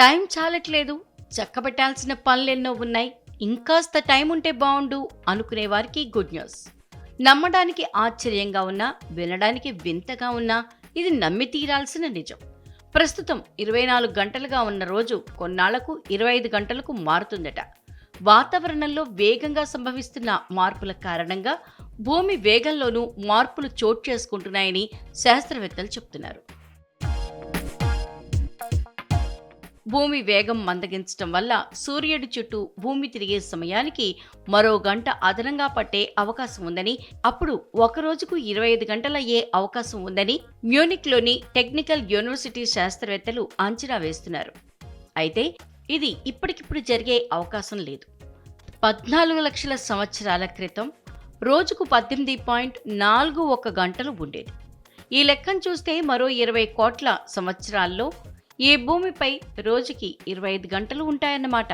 Time చాలట్లేదు. చక్కబెట్టాల్సిన పనులెన్నో ఉన్నాయి. ఇంకాస్త time ఉంటే బాగుండు అనుకునే వారికి గుడ్ న్యూస్. నమ్మడానికి ఆశ్చర్యంగా ఉన్నా వినడానికి వింతగా ఉన్నా ఇది నమ్మి తీరాల్సిన నిజం. ప్రస్తుతం ఇరవై నాలుగు గంటలుగా ఉన్న రోజు కొన్నాళ్ళకు ఇరవై ఐదు గంటలకు మారుతుందట. వాతావరణంలో వేగంగా సంభవిస్తున్న మార్పుల కారణంగా భూమి వేగంలోనూ మార్పులు చోటు చేసుకుంటున్నాయని శాస్త్రవేత్తలు చెబుతున్నారు భూమి వేగం మందగించడం వల్ల సూర్యుడి చుట్టూ భూమి తిరిగే సమయానికి మరో గంట అదనంగా పట్టే అవకాశం ఉందని అప్పుడు ఒక రోజుకు ఇరవై ఐదు గంటలయ్యే అవకాశం ఉందని మ్యూనిక్లోని టెక్నికల్ యూనివర్సిటీ శాస్త్రవేత్తలు అంచనా వేస్తున్నారు. అయితే ఇది ఇప్పటికిప్పుడు జరిగే అవకాశం లేదు. పద్నాలుగు లక్షల సంవత్సరాల క్రితం రోజుకు పద్దెనిమిది పాయింట్ నాలుగు ఒక గంటలు ఉండేది. ఈ లెక్కను చూస్తే మరో ఇరవై కోట్ల సంవత్సరాల్లో ఈ భూమిపై రోజుకి ఇరవై ఐదు గంటలు ఉంటాయన్నమాట.